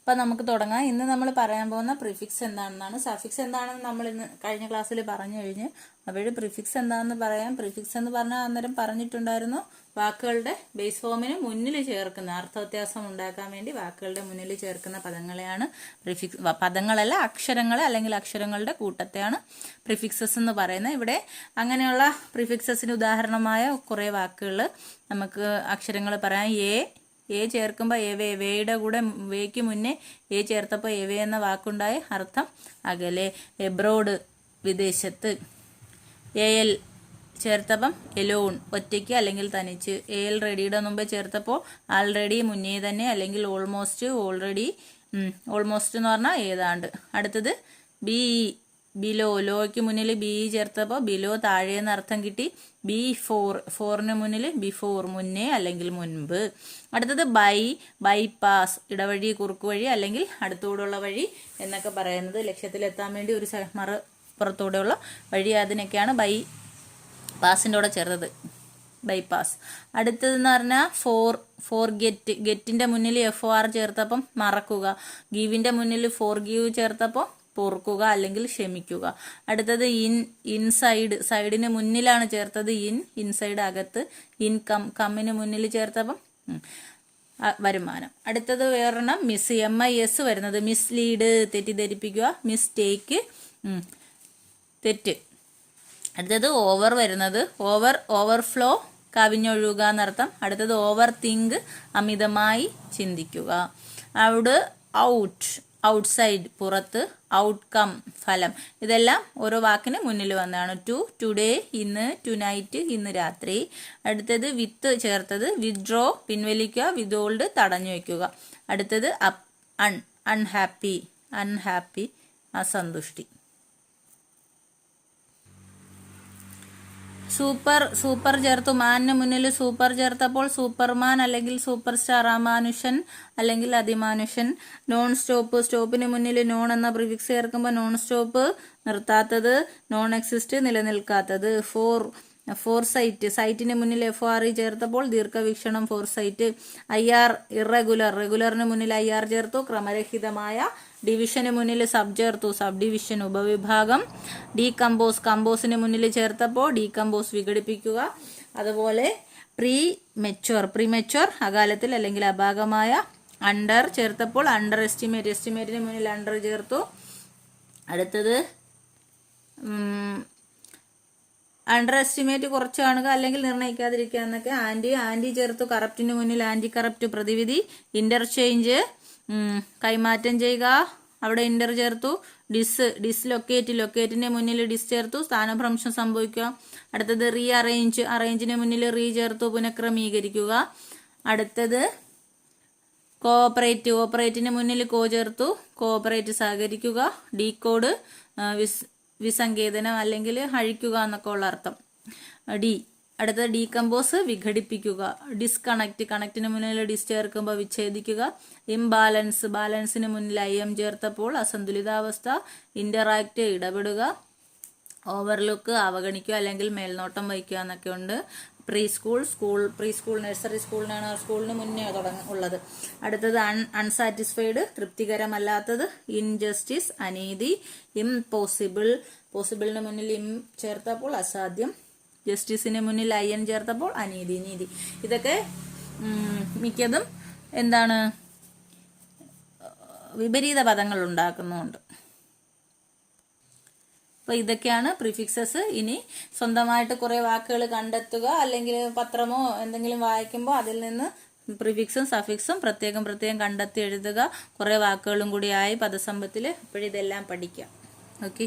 അപ്പം നമുക്ക് തുടങ്ങാം. ഇന്ന് നമ്മൾ പറയാൻ പോകുന്ന പ്രിഫിക്സ് എന്താണെന്നാണ്. സഫിക്സ് എന്താണെന്ന് നമ്മൾ ഇന്ന് കഴിഞ്ഞ ക്ലാസ്സിൽ പറഞ്ഞു കഴിഞ്ഞ്. അപ്പോഴും പ്രിഫിക്സ് എന്താണെന്ന് പറയാം. പ്രിഫിക്സ് എന്ന് പറഞ്ഞാൽ അന്നേരം പറഞ്ഞിട്ടുണ്ടായിരുന്നു വാക്കുകളുടെ ബേസ് ഫോമിന് മുന്നിൽ ചേർക്കുന്ന അർത്ഥവ്യത്യാസം ഉണ്ടാക്കാൻ വേണ്ടി വാക്കുകളുടെ മുന്നിൽ ചേർക്കുന്ന പദങ്ങളെയാണ് പ്രിഫിക്സ് പദങ്ങളല്ല അക്ഷരങ്ങളെ അല്ലെങ്കിൽ അക്ഷരങ്ങളുടെ കൂട്ടത്തെയാണ് പ്രിഫിക്സസ് എന്ന് പറയുന്നത്. ഇവിടെ അങ്ങനെയുള്ള പ്രിഫിക്സസിന് ഉദാഹരണമായ കുറേ വാക്കുകൾ നമുക്ക് അക്ഷരങ്ങൾ പറയാം. എ എ ചേർക്കുമ്പോൾ എവേ വേയുടെ കൂടെ വേക്ക് മുന്നേ എ ചേർത്തപ്പോൾ എവേ എന്ന വാക്കുണ്ടായ അർത്ഥം അകലെ. എബ്രോഡ് വിദേശത്ത്. എ എൽ ചേർത്തപ്പം എലോൺ ഒറ്റയ്ക്ക് അല്ലെങ്കിൽ തനിച്ച്. എ എൽ റെഡിയുടെ മുമ്പ് ചേർത്തപ്പോൾ ആൾറെഡി മുന്നേ തന്നെ അല്ലെങ്കിൽ ഓൾമോസ്റ്റ് ഓൾറെഡി ഓൾമോസ്റ്റ് എന്ന് പറഞ്ഞാൽ ഏതാണ്ട്. അടുത്തത് ബി ബിലോ ലോയ്ക്ക് മുന്നിൽ ബി ചേർത്തപ്പോൾ ബിലോ താഴെ എന്ന് അർത്ഥം കിട്ടി ബി ഫോർ ഫോറിന് മുന്നിൽ ബിഫോർ മുന്നേ അല്ലെങ്കിൽ മുൻപ്. അടുത്തത് ബൈ ബൈപാസ് ഇടവഴി കുറുക്ക് വഴി അല്ലെങ്കിൽ അടുത്തൂടെയുള്ള വഴി എന്നൊക്കെ പറയുന്നത് ലക്ഷ്യത്തിലെത്താൻ വേണ്ടി ഒരു മറ പുറത്തൂടെയുള്ള വഴി അതിനൊക്കെയാണ് ബൈ പാസിന്റെ കൂടെ ചേർത്തത്. ബൈപ്പാസ് അടുത്തതെന്ന് പറഞ്ഞാൽ ഫോർ ഫോർ ഗെറ്റ് ഗെറ്റിന്റെ മുന്നിൽ എഫ് ആർ ചേർത്തപ്പം മറക്കുക. ഗീവിന്റെ മുന്നിൽ ഫോർ ഗീവ് ചേർത്തപ്പോൾ പൊറുക്കുക അല്ലെങ്കിൽ ക്ഷമിക്കുക. അടുത്തത് ഇൻ ഇൻസൈഡ് സൈഡിന് മുന്നിലാണ് ചേർത്തത് ഇൻ ഇൻസൈഡ് അകത്ത് ഇൻ കം കമ്മിന് മുന്നിൽ ചേർത്തപ്പം വരുമാനം. അടുത്തത് വേറെണ്ണം മിസ് എം ഐ എസ് വരുന്നത്. മിസ്ലീഡ് തെറ്റിദ്ധരിപ്പിക്കുക. മിസ്റ്റേക്ക് തെറ്റ്. അടുത്തത് ഓവർ വരുന്നത്. ഓവർ ഓവർഫ്ലോ കവിഞ്ഞൊഴുകുക എന്നർത്ഥം. അടുത്തത് ഓവർ തിങ്ക് അമിതമായി ചിന്തിക്കുക. അവിടെ ഔട്ട് ഔട്ട്സൈഡ് പുറത്ത് ഔട്ട്കം ഫലം. ഇതെല്ലാം ഓരോ വാക്കിന് മുന്നിൽ വന്നതാണ്. ടു ടുഡേ ഇന്ന് ടു നൈറ്റ് ഇന്ന് രാത്രി. അടുത്തത് വിത്ത് ചേർത്തത് വിഡ്രോ പിൻവലിക്കുക വിതോൾഡ് തടഞ്ഞു വയ്ക്കുക. അടുത്തത് അൺ അൺഹാപ്പി അൺഹാപ്പി അസന്തുഷ്ടി. സൂപ്പർ സൂപ്പർ ചേർത്തു. മാനിന് മുന്നിൽ സൂപ്പർ ചേർത്തപ്പോൾ സൂപ്പർമാൻ അല്ലെങ്കിൽ സൂപ്പർ സ്റ്റാർ അമാനുഷൻ അല്ലെങ്കിൽ അതിമാനുഷൻ. Non stop. സ്റ്റോപ്പിന് മുന്നിൽ നോൺ എന്ന പ്രിഫിക്സ് ചേർക്കുമ്പോൾ നോൺ സ്റ്റോപ്പ് നിർത്താത്തത് നോൺ എക്സിസ്റ്റ് നിലനിൽക്കാത്തത്. Fore foresight. സൈറ്റിന് മുന്നിൽ എഫ് ആർ ഇ ചേർത്തപ്പോൾ ദീർഘവീക്ഷണം four site. I R irregular. റെഗുലറിന് മുന്നിൽ ഐ ആർ ചേർത്തു. ക്രമരഹിതമായ ഡിവിഷന് മുന്നിൽ സബ് ചേർത്തു. സബ് ഡിവിഷൻ ഉപവിഭാഗം. ഡീകമ്പോസ് കമ്പോസിന് മുന്നിൽ ചേർത്തപ്പോൾ ഡീകമ്പോസ് വിഘടിപ്പിക്കുക. അതുപോലെ പ്രീ മെച്ചുവർ പ്രീ മെച്ചുവർ അകാലത്തിൽ അല്ലെങ്കിൽ അഭാഗമായ അണ്ടർ ചേർത്തപ്പോൾ അണ്ടർ എസ്റ്റിമേറ്റ്. എസ്റ്റിമേറ്റിന് മുന്നിൽ അണ്ടർ ചേർത്തു. അടുത്തത് അണ്ടർ എസ്റ്റിമേറ്റ് കുറച്ച് കാണുക അല്ലെങ്കിൽ നിർണയിക്കാതിരിക്കുക എന്നൊക്കെ ആന്റി ആന്റി ചേർത്തു. കറപ്റ്റിന് മുന്നിൽ ആന്റി കറപ്റ്റ് പ്രതിവിധി. ഇന്റർചേഞ്ച്. കൈമാറ്റം ചെയ്യുക. അവിടെ ഇന്റർ ചേർത്തു. ഡിസ് ഡിസ് ലൊക്കേറ്റ് ലൊക്കേറ്റിന്റെ മുന്നിൽ ഡിസ് ചേർത്തു. സ്ഥാനഭ്രംശം സംഭവിക്കുക. അടുത്തത് റീ അറേഞ്ച് അറേഞ്ചിന് മുന്നിൽ റീ ചേർത്തു. പുനഃക്രമീകരിക്കുക. അടുത്തത് കോഓപ്പറേറ്റ് ഓപ്പറേറ്റിന് മുന്നിൽ കോ ചേർത്തു. കോഓപ്പറേറ്റ് സഹകരിക്കുക. ഡീകോഡ് വിസ് വിസങ്കേതനം അല്ലെങ്കിൽ അഴിക്കുക എന്നൊക്കെ ഉള്ള അർത്ഥം. ഡി അടുത്തത് ഡീകമ്പോസ് വിഘടിപ്പിക്കുക. ഡിസ്കണക്ട് കണക്റ്റിന് മുന്നിൽ ഡിസ് ചേർക്കുമ്പോൾ വിച്ഛേദിക്കുക. ഇംബാലൻസ് ബാലൻസിന് മുന്നിൽ ഐ എം ചേർത്തപ്പോൾ അസന്തുലിതാവസ്ഥ ഇന്ററാക്ട് ഇടപെടുക. ഓവർലുക്ക് അവഗണിക്കുക അല്ലെങ്കിൽ മേൽനോട്ടം വഹിക്കുക എന്നൊക്കെ ഉണ്ട്. Preschool school preschool nursery സ്കൂളിനാണ് സ്കൂളിന് മുന്നേ തുടങ്ങ ഉള്ളത്. അടുത്തത് അൺ അൺസാറ്റിസ്ഫൈഡ് തൃപ്തികരമല്ലാത്തത് ഇൻജസ്റ്റിസ് അനീതി ഇംപോസിബിൾ പോസിബിളിന് മുന്നിൽ ഇം ചേർത്തപ്പോൾ അസാധ്യം. ജസ്റ്റിസിന് മുന്നിൽ അയ്യൻ ചേർത്തപ്പോൾ അനീതി നീതി. ഇതൊക്കെ മിക്കതും എന്താണ് വിപരീത പദങ്ങൾ ഉണ്ടാക്കുന്നുമുണ്ട് അപ്പോൾ ഇതൊക്കെയാണ് പ്രിഫിക്സസ്. ഇനി സ്വന്തമായിട്ട് കുറേ വാക്കുകൾ കണ്ടെത്തുക അല്ലെങ്കിൽ പത്രമോ എന്തെങ്കിലും വായിക്കുമ്പോൾ അതിൽ നിന്ന് പ്രിഫിക്സും സഫിക്സും പ്രത്യേകം പ്രത്യേകം കണ്ടെത്തി എഴുതുക. കുറേ വാക്കുകളും കൂടി ആയി പദസമ്പത്തിൽ ഇപ്പോഴിതെല്ലാം പഠിക്കാം. ഓക്കെ?